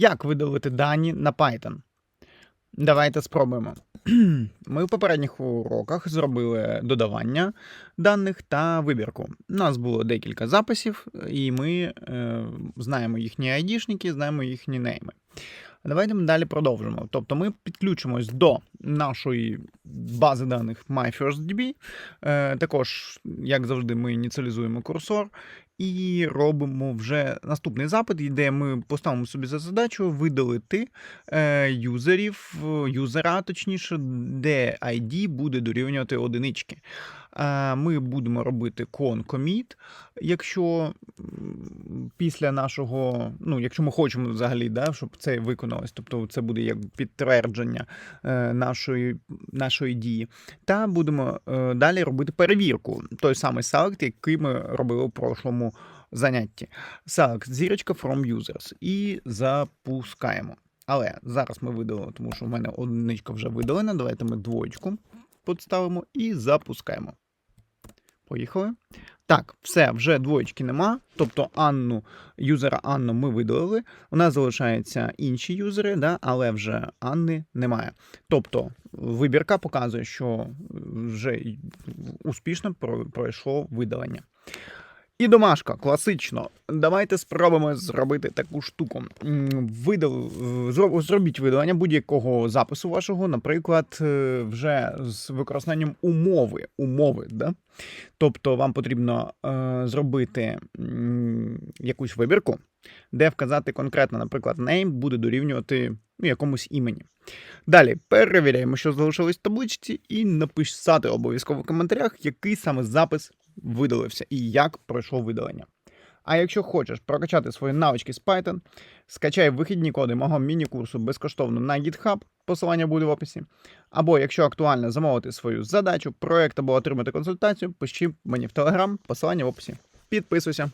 Як видалити дані на Python? Давайте спробуємо. Ми в попередніх уроках зробили додавання даних та вибірку. У нас було декілька записів, і ми е, знаємо їхні айдішники, знаємо їхні нейми. Давайте ми далі продовжимо. Тобто ми підключимось до нашої бази даних MyFirstDB. Е, також, як завжди, ми ініціалізуємо курсор і робимо вже наступний запит, де ми поставимо собі за задачу видалити е, юзерів, юзера, точніше, де ID буде дорівнювати одинички. Е, Ми будемо робити con commit, якщо після нашого, ну, якщо ми хочемо взагалі, да, щоб це виконалось, тобто це буде як підтвердження е, нашої, нашої дії. Та будемо далі робити перевірку, той самий select, який ми робили в прошлому занятті. Select зірочка from users і запускаємо. Але зараз ми видалимо, тому що в мене одиничка вже видалена. Давайте ми двоєчку підставимо і запускаємо. Поїхали. Так, все, вже двоєчки нема. Тобто Анну, юзера Анну ми видалили. У нас залишаються інші юзери, да, але вже Анни немає. Тобто вибірка показує, що вже успішно пройшло видалення. І домашка, класично. Давайте спробуємо зробити таку штуку. Зро- зробіть видалення будь-якого запису вашого, наприклад, е, вже з використанням умови. умови да? Тобто вам потрібно е, зробити якусь вибірку, де вказати конкретно, наприклад, name буде дорівнювати ну, якомусь імені. Далі перевіряємо, що залишилось в табличці, і написати обов'язково в коментарях, який саме запис видалився і як пройшло видалення. А якщо хочеш прокачати свої навички з Python, скачай вихідні коди мого міні-курсу безкоштовно на GitHub, посилання буде в описі. Або якщо актуально замовити свою задачу, проект або отримати консультацію, пиши мені в Telegram, посилання в описі. Підписуйся.